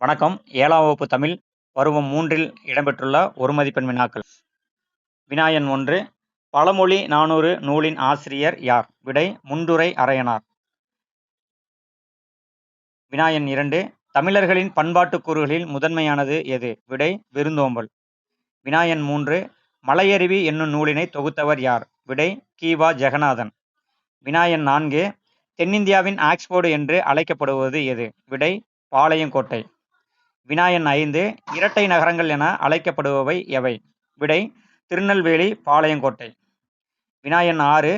வணக்கம். ஏழாம் வகுப்பு தமிழ் பருவம் மூன்றில் இடம்பெற்றுள்ள ஒரு மதிப்பெண் வினாக்கள். வினாயன் ஒன்று பழமொழி நானூறு நூலின் ஆசிரியர் யார்? விடை முண்டுரை அரையனார். வினாயன் இரண்டு தமிழர்களின் பண்பாட்டுக் கூறுகளில் முதன்மையானது எது? விடை விருந்தோம்பல். வினாயன் மூன்று மலையருவி என்னும் நூலினை தொகுத்தவர் யார்? விடை கீவா ஜெகநாதன். வினாயன் நான்கு தென்னிந்தியாவின் ஆக்ஸ்போர்டு என்று அழைக்கப்படுவது எது? விடை பாளையங்கோட்டை. வினாயன் ஐந்து இரட்டை நகரங்கள் என அழைக்கப்படுபவை எவை? விடை திருநெல்வேலி பாளையங்கோட்டை. வினாயன் ஆறு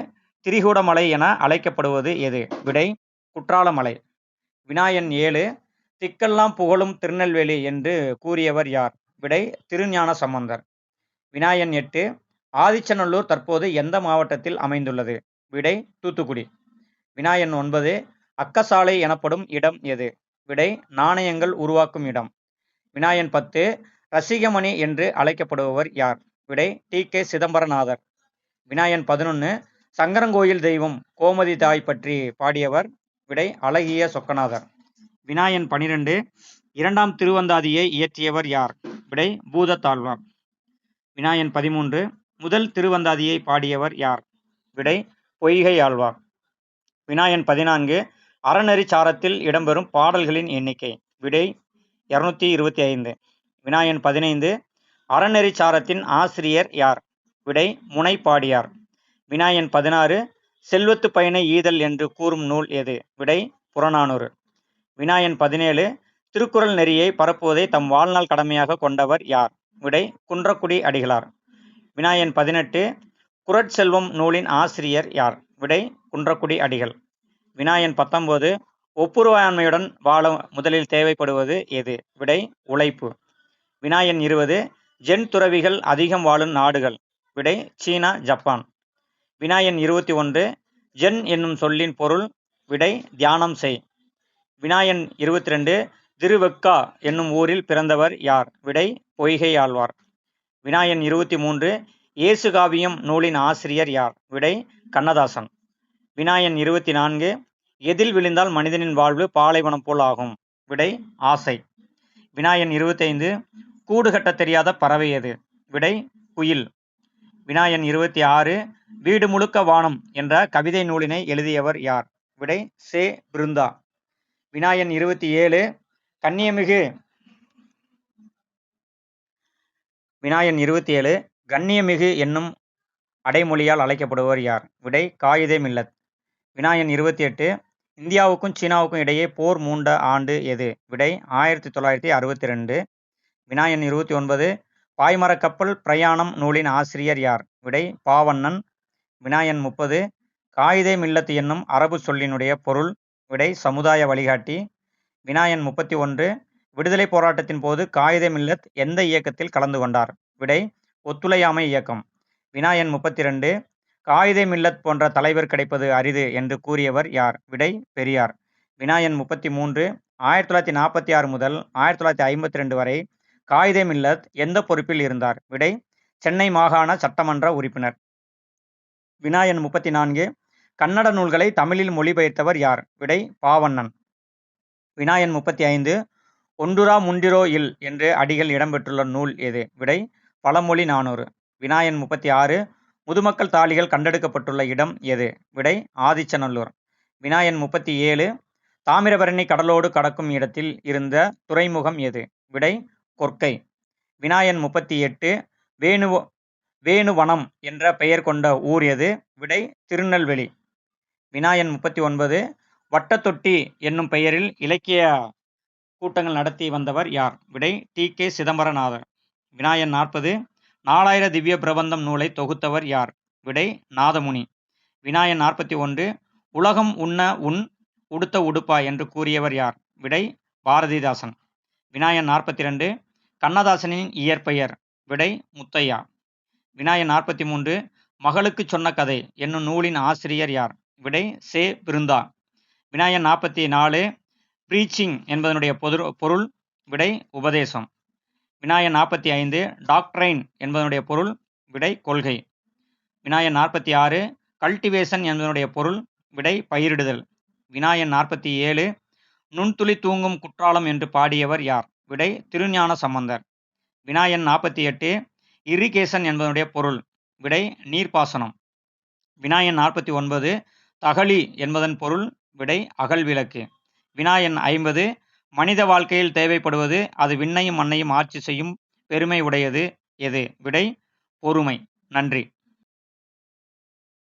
திரிகூடமலை என அழைக்கப்படுவது எது? விடை குற்றாலமலை. வினாயன் ஏழு திக்கெல்லாம் புகழும் திருநெல்வேலி என்று கூறியவர் யார்? விடை திருஞான சம்பந்தர் வினாயன் எட்டு ஆதிச்சநல்லூர் தற்போது எந்த மாவட்டத்தில் அமைந்துள்ளது? விடை தூத்துக்குடி. வினாயன் ஒன்பது அக்கசாலை எனப்படும் இடம் எது? விடை நாணயங்கள் உருவாக்கும் இடம். வினாயன் பத்து ரசிகமணி என்று அழைக்கப்படுபவர் யார்? விடை டி. கே. சிதம்பரநாதர். வினாயன் பதினொன்று சங்கரங்கோயில் தெய்வம் கோமதி தாய் பற்றி பாடியவர். விடை அழகிய சொக்கநாதர். வினாயன் பனிரெண்டு இரண்டாம் திருவந்தாதியை இயற்றியவர் யார்? விடை பூதத்தாழ்வார். வினாயன் பதிமூன்று முதல் திருவந்தாதியை பாடியவர் யார்? விடை பொய்கை ஆழ்வார். வினாயன் பதினான்கு அறநெறிச்சாரத்தில் இடம்பெறும் பாடல்களின் எண்ணிக்கை. விடை இருநூத்தி இருபத்தி ஐந்து. வினாயன் பதினைந்து. அறநெறி சாரத்தின் ஆசிரியர் யார்? விடை முனைப்பாடியார். வினாயன் பதினாறு. செல்வத்து பயனை ஈதல் என்று கூறும் நூல் எது? விடை புறநானூறு. வினாயன் பதினேழு. திருக்குறள் நெறியை பரப்புவதை தம் வாழ்நாள் கடமையாக கொண்டவர் யார்? விடை குன்றக்குடி அடிகளார். வினாயன் பதினெட்டு. குரட்செல்வம் நூலின் ஆசிரியர் யார்? விடை குன்றக்குடி அடிகள். வினாயன் பத்தொம்போது ஒப்புரவாண்மையுடன் வாழ முதலில் தேவைப்படுவது எது? விடை உழைப்பு. வினாயன் இருபது ஜென் துறவிகள் அதிகம் வாழும் நாடுகள். விடை சீனா ஜப்பான். வினாயன் இருபத்தி ஒன்று ஜென் என்னும் சொல்லின் பொருள். விடை தியானம் செய். வினாயன் இருபத்தி ரெண்டு திருவெக்கா என்னும் ஊரில் பிறந்தவர் யார்? விடை பொய்கை ஆழ்வார். வினாயன் இருபத்தி மூன்று இயேசு காவியம் நூலின் ஆசிரியர் யார்? விடை கண்ணதாசன். வினாயன் இருபத்தி நான்கு எதில் விழுந்தால் மனிதனின் வாழ்வு பாலைவனம் போல் ஆகும். விடை ஆசை. வினாயன் இருபத்தைந்து கூடு கட்ட தெரியாத பறவை எது? விடை குயில். வினாயன் இருபத்தி ஆறு வீடு முழுக்க வானம் என்ற கவிதை நூலினை எழுதியவர் யார்? விடை சே. பிருந்தா. வினாயன் இருபத்தி ஏழு கண்ணியமிகு வினாயன் இருபத்தி ஏழு கண்ணியமிகு என்னும் அடைமொழியால் அழைக்கப்படுவர் யார்? விடை காயிதே மில்லத் வினாயன் இருபத்தி எட்டு இந்தியாவுக்கும் சீனாவுக்கும் இடையே போர் மூண்ட ஆண்டு எது? விடை ஆயிரத்தி தொள்ளாயிரத்தி அறுபத்தி ரெண்டு. வினாயன் இருபத்தி ஒன்பது. பாய்மர கப்பல் பிரயாணம் நூலின் ஆசிரியர் யார்? விடை பாவண்ணன். வினாயன் முப்பது. காயிதே மில்லத் என்னும் அரபு சொல்லினுடைய பொருள். விடை சமுதாய வழிகாட்டி. வினாயன் முப்பத்தி ஒன்று. விடுதலை போராட்டத்தின் போது காயிதே மில்லத் எந்த இயக்கத்தில் கலந்து கொண்டார்? விடை ஒத்துழையாமை இயக்கம். வினாயன் முப்பத்தி ரெண்டு. காயிதே மில்லத் போன்ற தலைவர் கிடைப்பது அரிது என்று கூறியவர் யார்? விடை பெரியார். வினாயன் முப்பத்தி மூன்று ஆயிரத்தி தொள்ளாயிரத்தி நாற்பத்தி ஆறு முதல் ஆயிரத்தி தொள்ளாயிரத்தி ஐம்பத்தி ரெண்டு வரை காயிதே மில்லத் எந்த பொறுப்பில் இருந்தார்? விடை சென்னை மாகாண சட்டமன்ற உறுப்பினர். வினாயன் முப்பத்தி நான்கு கன்னட நூல்களை தமிழில் மொழிபெயர்த்தவர் யார்? விடை பாவண்ணன். வினாயன் முப்பத்தி ஐந்து ஒன்றுரா முண்டிரோ இல் என்று அடிகள் இடம்பெற்றுள்ள நூல் எது? விடை பழமொழி நானூறு. வினாயன் முப்பத்தி ஆறு முதுமக்கள் தாலிகள் கண்டெடுக்கப்பட்டுள்ள இடம் எது? விடை ஆதிச்சநல்லூர். வினாயன் முப்பத்தி ஏழு தாமிரபரணி கடலோடு கடக்கும் இடத்தில் இருந்த துறைமுகம் எது? விடை கொற்கை. வினாயன் முப்பத்தி எட்டு வேணு வேணுவனம் என்ற பெயர் கொண்ட ஊர் எது? விடை திருநெல்வேலி. வினாயன் முப்பத்தி ஒன்பது வட்டத்தொட்டி என்னும் பெயரில் இலக்கிய கூட்டங்கள் நடத்தி வந்தவர் யார்? விடை டி கே சிதம்பரநாதர். வினாயன் நாற்பது. நாலாயிர திவ்ய பிரபந்தம் நூலை தொகுத்தவர் யார்? விடை நாதமுனி. வினாயன் நாற்பத்தி ஒன்று உலகம் உண்ண உன் உடுத்த உடுப்பா என்று கூறியவர் யார்? விடை பாரதிதாசன். வினாயன் நாற்பத்தி ரெண்டு கண்ணதாசனின் இயற்பெயர். விடை முத்தையா. வினாயன் நாற்பத்தி மூன்று மகளுக்கு சொன்ன கதை என்னும் நூலின் ஆசிரியர் யார்? விடை சே. பிருந்தா. வினாயன் நாற்பத்தி நாலு ப்ரீச்சிங் என்பதனுடைய பொது பொருள். விடை உபதேசம். வினாயன் நாற்பத்தி ஐந்து டாக்ட்ரைன் என்பதனுடைய பொருள் விடை கொள்கை. வினாயன் நாற்பத்தி ஆறு கல்டிவேஷன் என்பதனுடைய பொருள் விடை பயிரிடுதல். வினாயன் நாற்பத்தி ஏழு நுண்துளி தூங்கும் குற்றாலம் என்று பாடியவர் யார்? விடை திருஞான சம்பந்தர். வினாயன் நாற்பத்தி எட்டு இரிகேஷன் என்பதனுடைய பொருள் விடை நீர்ப்பாசனம். வினாயன் நாற்பத்தி ஒன்பது தகழி என்பதன் பொருள் விடை அகல் விளக்கு. வினா ஐம்பது மனித வாழ்க்கையில் தேவைப்படுவது அது விண்ணையும் மண்ணையும் ஆட்சி செய்யும் பெருமை உடையது. எது? விடை பொறுமை. நன்றி.